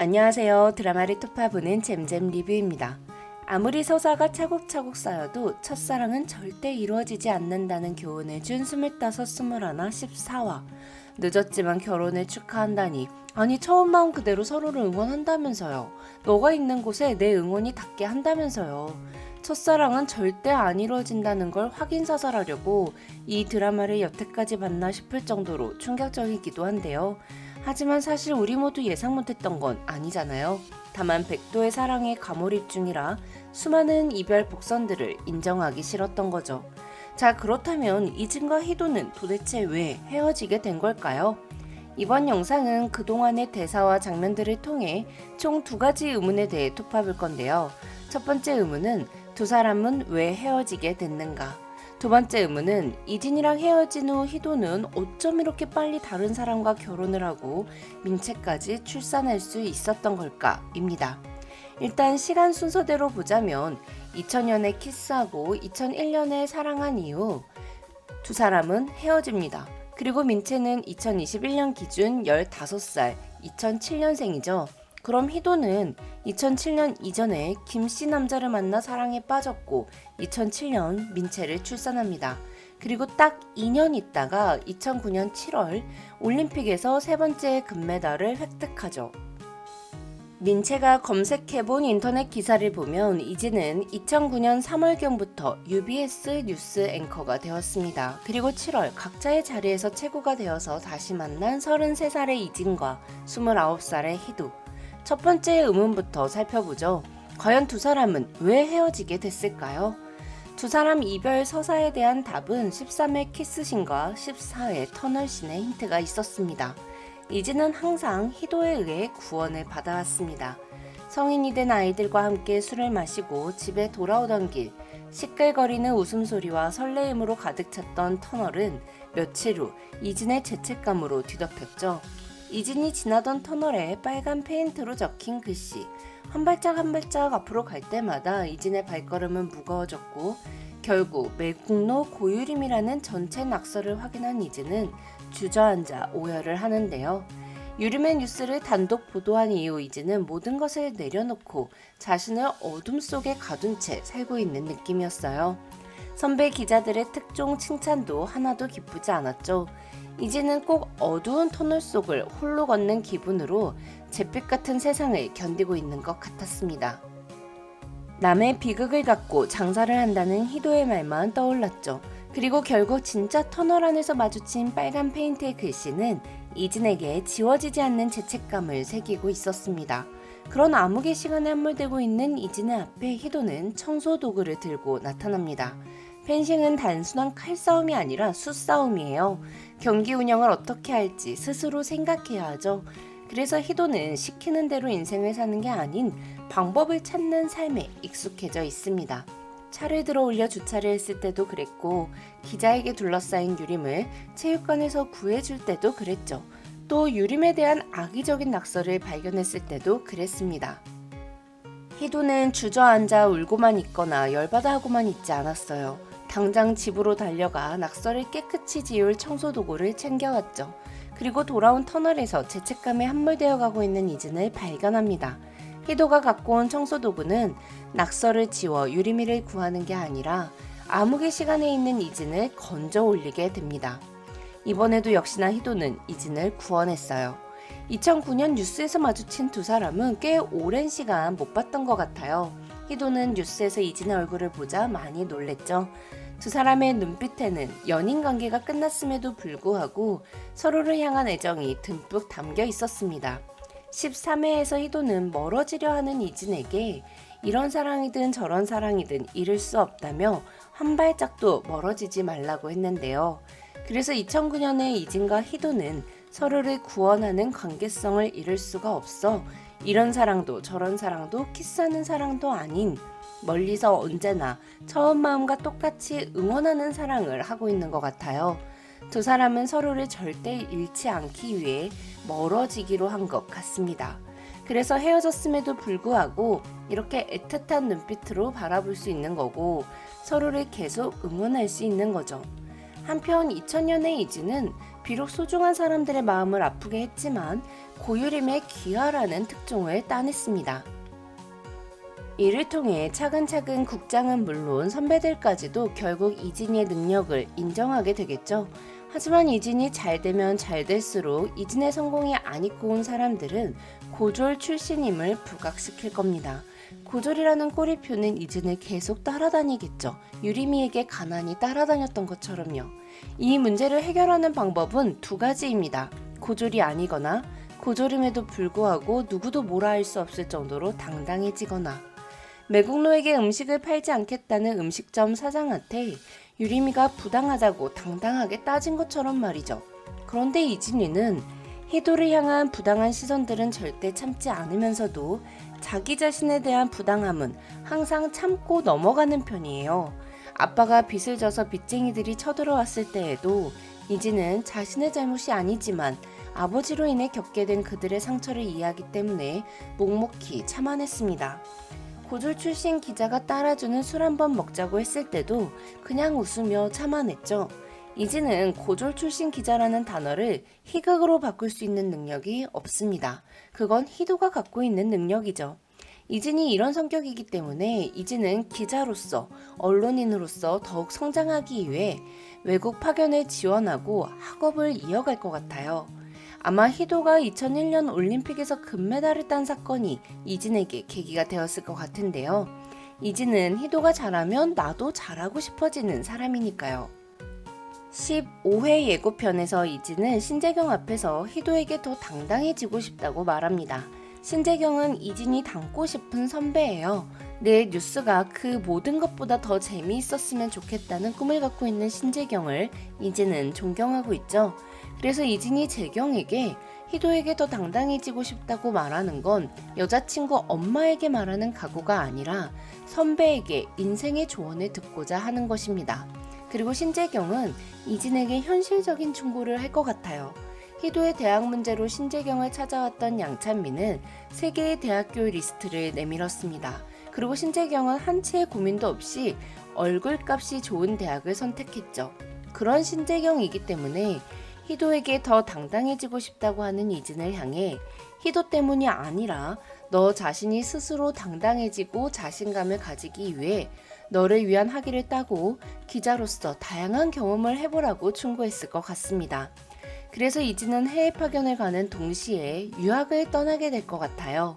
안녕하세요. 드라마를 토파 보는 잼잼 리뷰입니다. 아무리 서사가 차곡차곡 쌓여도 첫사랑은 절대 이루어지지 않는다는 교훈을 준 25, 21, 14화. 늦었지만 결혼을 축하한다니. 아니 처음 마음 그대로 서로를 응원한다면서요. 너가 있는 곳에 내 응원이 닿게 한다면서요. 첫사랑은 절대 안 이루어진다는 걸 확인사살하려고 이 드라마를 여태까지 봤나 싶을 정도로 충격적이기도 한데요. 하지만 사실 우리 모두 예상 못했던 건 아니잖아요. 다만 백도의 사랑에 가몰입 중이라 수많은 이별 복선들을 인정하기 싫었던 거죠. 자, 그렇다면 이진과 희도는 도대체 왜 헤어지게 된 걸까요? 이번 영상은 그동안의 대사와 장면들을 통해 총 두 가지 의문에 대해 토파볼 건데요. 첫 번째 의문은 두 사람은 왜 헤어지게 됐는가? 두 번째 의문은 이진이랑 헤어진 후 희도는 어쩜 이렇게 빨리 다른 사람과 결혼을 하고 민채까지 출산할 수 있었던 걸까?입니다. 일단 시간 순서대로 보자면 2000년에 키스하고 2001년에 사랑한 이후 두 사람은 헤어집니다. 그리고 민채는 2021년 기준 15살, 2007년생이죠. 그럼 희도는 2007년 이전에 김 씨 남자를 만나 사랑에 빠졌고 2007년 민채를 출산합니다. 그리고 딱 2년 있다가 2009년 7월 올림픽에서 세 번째 금메달을 획득하죠. 민채가 검색해본 인터넷 기사를 보면 이제는 2009년 3월경부터 UBS 뉴스 앵커가 되었습니다. 그리고 7월 각자의 자리에서 최고가 되어서 다시 만난 33살의 이진과 29살의 희도. 첫 번째 의문부터 살펴보죠. 과연 두 사람은 왜 헤어지게 됐을까요? 두 사람 이별 서사에 대한 답은 13회 키스신과 14회 터널신의 힌트가 있었습니다. 이지는 항상 희도에 의해 구원을 받아왔습니다. 성인이 된 아이들과 함께 술을 마시고 집에 돌아오던 길, 시끌거리는 웃음소리와 설레임으로 가득 찼던 터널은 며칠 후 이진의 죄책감으로 뒤덮였죠. 이진이 지나던 터널에 빨간 페인트로 적힌 글씨. 한 발짝 한 발짝 앞으로 갈 때마다 이진의 발걸음은 무거워졌고 결국 매국노 고유림이라는 전체 낙서를 확인한 이진은 주저앉아 오열을 하는데요. 유림의 뉴스를 단독 보도한 이후 이진은 모든 것을 내려놓고 자신을 어둠 속에 가둔 채 살고 있는 느낌이었어요. 선배 기자들의 특종 칭찬도 하나도 기쁘지 않았죠. 이제는 꼭 어두운 터널 속을 홀로 걷는 기분으로 잿빛 같은 세상을 견디고 있는 것 같았습니다. 남의 비극을 갖고 장사를 한다는 희도의 말만 떠올랐죠. 그리고 결국 진짜 터널 안에서 마주친 빨간 페인트의 글씨는 이진에게 지워지지 않는 죄책감을 새기고 있었습니다. 그런 암흑의 시간에 함몰되고 있는 이진의 앞에 희도는 청소 도구를 들고 나타납니다. 펜싱은 단순한 칼싸움이 아니라 수싸움이에요. 경기 운영을 어떻게 할지 스스로 생각해야 하죠. 그래서 희도는 시키는 대로 인생을 사는 게 아닌 방법을 찾는 삶에 익숙해져 있습니다. 차를 들어 올려 주차를 했을 때도 그랬고 기자에게 둘러싸인 유림을 체육관에서 구해줄 때도 그랬죠. 또 유림에 대한 악의적인 낙서를 발견했을 때도 그랬습니다. 희도는 주저앉아 울고만 있거나 열받아 하고만 있지 않았어요. 당장 집으로 달려가 낙서를 깨끗이 지울 청소 도구를 챙겨왔죠. 그리고 돌아온 터널에서 죄책감에 함몰되어 가고 있는 이진을 발견합니다. 희도가 갖고 온 청소 도구는 낙서를 지워 유리미를 구하는 게 아니라 암흑의 시간에 있는 이진을 건져 올리게 됩니다. 이번에도 역시나 희도는 이진을 구원했어요. 2009년 뉴스에서 마주친 두 사람은 꽤 오랜 시간 못 봤던 것 같아요. 희도는 뉴스에서 이진의 얼굴을 보자 많이 놀랬죠. 두 사람의 눈빛에는 연인 관계가 끝났음에도 불구하고 서로를 향한 애정이 듬뿍 담겨 있었습니다. 13회에서 희도는 멀어지려 하는 이진에게 이런 사랑이든 저런 사랑이든 잃을 수 없다며 한 발짝도 멀어지지 말라고 했는데요. 그래서 2009년에 이진과 희도는 서로를 구원하는 관계성을 잃을 수가 없어 이런 사랑도 저런 사랑도 키스하는 사랑도 아닌 멀리서 언제나 처음 마음과 똑같이 응원하는 사랑을 하고 있는 것 같아요. 두 사람은 서로를 절대 잃지 않기 위해 멀어지기로 한 것 같습니다. 그래서 헤어졌음에도 불구하고 이렇게 애틋한 눈빛으로 바라볼 수 있는 거고 서로를 계속 응원할 수 있는 거죠. 한편 2000년의 이지는 비록 소중한 사람들의 마음을 아프게 했지만 고유림의 귀하라는 특종을 따냈습니다. 이를 통해 차근차근 국장은 물론 선배들까지도 결국 이진이의 능력을 인정하게 되겠죠. 하지만 이진이 잘 되면 잘 될수록 이진의 성공이 안 입고 온 사람들은 고졸 출신임을 부각시킬 겁니다. 고졸이라는 꼬리표는 이진을 계속 따라다니겠죠. 유리미에게 가난히 따라다녔던 것처럼요. 이 문제를 해결하는 방법은 두 가지입니다. 고졸이 아니거나 고졸임에도 불구하고 누구도 뭐라 할 수 없을 정도로 당당해지거나 매국노에게 음식을 팔지 않겠다는 음식점 사장한테 유리미가 부당하다고 당당하게 따진 것처럼 말이죠. 그런데 이진이는 희도를 향한 부당한 시선들은 절대 참지 않으면서도 자기 자신에 대한 부당함은 항상 참고 넘어가는 편이에요. 아빠가 빚을 져서 빚쟁이들이 쳐들어왔을 때에도 이지는 자신의 잘못이 아니지만 아버지로 인해 겪게 된 그들의 상처를 이해하기 때문에 묵묵히 참아냈습니다. 고졸 출신 기자가 따라주는 술 한 번 먹자고 했을 때도 그냥 웃으며 참아냈죠. 이지는 고졸 출신 기자라는 단어를 희극으로 바꿀 수 있는 능력이 없습니다. 그건 희도가 갖고 있는 능력이죠. 이진이 이런 성격이기 때문에 이진은 기자로서 언론인으로서 더욱 성장하기 위해 외국 파견을 지원하고 학업을 이어갈 것 같아요. 아마 희도가 2001년 올림픽에서 금메달을 딴 사건이 이진에게 계기가 되었을 것 같은데요. 이진은 희도가 잘하면 나도 잘하고 싶어지는 사람이니까요. 15회 예고편에서 이진은 신재경 앞에서 희도에게 더 당당해지고 싶다고 말합니다. 신재경은 이진이 닮고 싶은 선배예요. 내 뉴스가 그 모든 것보다 더 재미있었으면 좋겠다는 꿈을 갖고 있는 신재경을 이진은 존경하고 있죠. 그래서 이진이 재경에게 희도에게 더 당당해지고 싶다고 말하는 건 여자친구 엄마에게 말하는 각오가 아니라 선배에게 인생의 조언을 듣고자 하는 것입니다. 그리고 신재경은 이진에게 현실적인 충고를 할 것 같아요. 희도의 대학 문제로 신재경을 찾아왔던 양찬미는 세 개의 대학교 리스트를 내밀었습니다. 그리고 신재경은 한치의 고민도 없이 얼굴값이 좋은 대학을 선택했죠. 그런 신재경이기 때문에 희도에게 더 당당해지고 싶다고 하는 이진을 향해 희도 때문이 아니라 너 자신이 스스로 당당해지고 자신감을 가지기 위해 너를 위한 학위를 따고 기자로서 다양한 경험을 해보라고 충고했을 것 같습니다. 그래서 이진은 해외 파견을 가는 동시에 유학을 떠나게 될 것 같아요.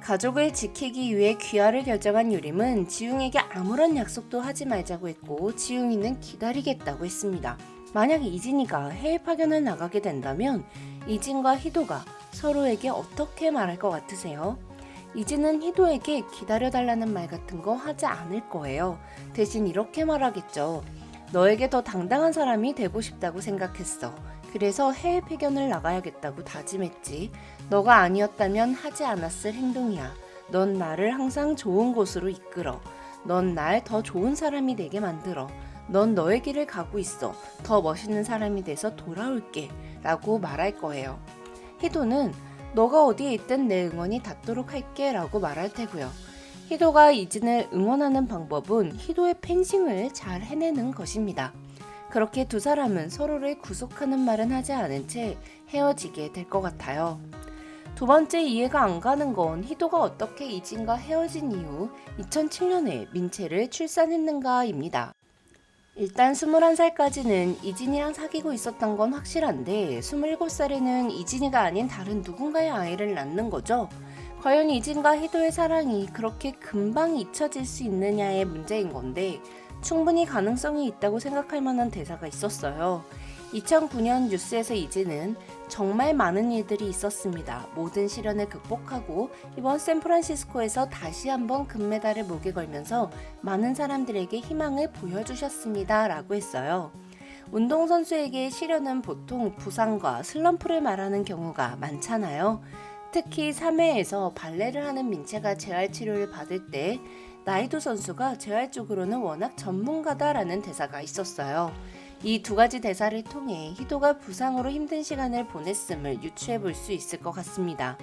가족을 지키기 위해 귀화를 결정한 유림은 지웅에게 아무런 약속도 하지 말자고 했고 지웅이는 기다리겠다고 했습니다. 만약 이진이가 해외 파견을 나가게 된다면 이진과 희도가 서로에게 어떻게 말할 것 같으세요? 이진은 희도에게 기다려달라는 말 같은 거 하지 않을 거예요. 대신 이렇게 말하겠죠. 너에게 더 당당한 사람이 되고 싶다고 생각했어. 그래서 해외 파견을 나가야겠다고 다짐했지. 너가 아니었다면 하지 않았을 행동이야. 넌 나를 항상 좋은 곳으로 이끌어. 넌 날 더 좋은 사람이 되게 만들어. 넌 너의 길을 가고 있어. 더 멋있는 사람이 돼서 돌아올게. 라고 말할 거예요. 희도는 너가 어디에 있든 내 응원이 닿도록 할게. 라고 말할 테고요. 희도가 이진을 응원하는 방법은 희도의 펜싱을 잘 해내는 것입니다. 그렇게 두 사람은 서로를 구속하는 말은 하지 않은 채 헤어지게 될 것 같아요. 두 번째 이해가 안 가는 건 희도가 어떻게 이진과 헤어진 이후 2007년에 민채를 출산했는가입니다. 일단 21살까지는 이진이랑 사귀고 있었던 건 확실한데 27살에는 이진이가 아닌 다른 누군가의 아이를 낳는 거죠. 과연 이진과 희도의 사랑이 그렇게 금방 잊혀질 수 있느냐의 문제인 건데 충분히 가능성이 있다고 생각할 만한 대사가 있었어요. 2009년 뉴스에서 이진은 정말 많은 일들이 있었습니다. 모든 시련을 극복하고 이번 샌프란시스코에서 다시 한번 금메달을 목에 걸면서 많은 사람들에게 희망을 보여주셨습니다. 라고 했어요. 운동선수에게 시련은 보통 부상과 슬럼프를 말하는 경우가 많잖아요. 특히 3회에서 발레를 하는 민채가 재활치료를 받을 때 나이도 선수가 재활 쪽으로는 워낙 전문가다라는 대사가 있었어요. 이 두 가지 대사를 통해 희도가 부상으로 힘든 시간을 보냈음을 유추해 볼 수 있을 것 같습니다.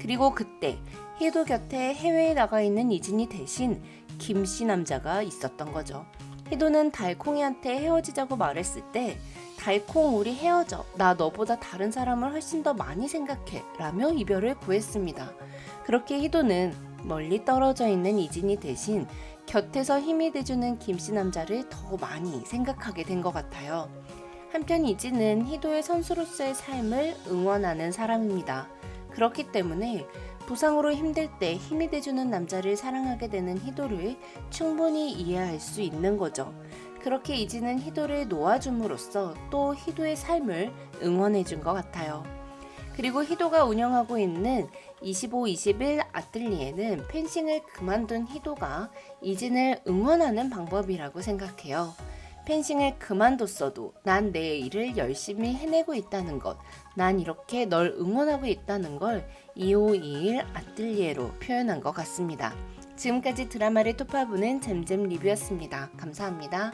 그리고 그때 희도 곁에 해외에 나가 있는 이진이 대신 김씨 남자가 있었던 거죠. 희도는 달콩이한테 헤어지자고 말했을 때 달콩 우리 헤어져. 나 너보다 다른 사람을 훨씬 더 많이 생각해. 라며 이별을 구했습니다. 그렇게 희도는 멀리 떨어져 있는 이진이 대신 곁에서 힘이 돼주는 김씨 남자를 더 많이 생각하게 된 것 같아요. 한편 이진은 희도의 선수로서의 삶을 응원하는 사람입니다. 그렇기 때문에 부상으로 힘들 때 힘이 돼주는 남자를 사랑하게 되는 희도를 충분히 이해할 수 있는 거죠. 그렇게 이지는 희도를 놓아줌으로써 또 희도의 삶을 응원해준 것 같아요. 그리고 희도가 운영하고 있는 25-21 아틀리에는 펜싱을 그만둔 희도가 이진을 응원하는 방법이라고 생각해요. 펜싱을 그만뒀어도 난 내 일을 열심히 해내고 있다는 것, 난 이렇게 널 응원하고 있다는 걸 2521 아틀리에로 표현한 것 같습니다. 지금까지 드라마를 토파보는 잼잼 리뷰였습니다. 감사합니다.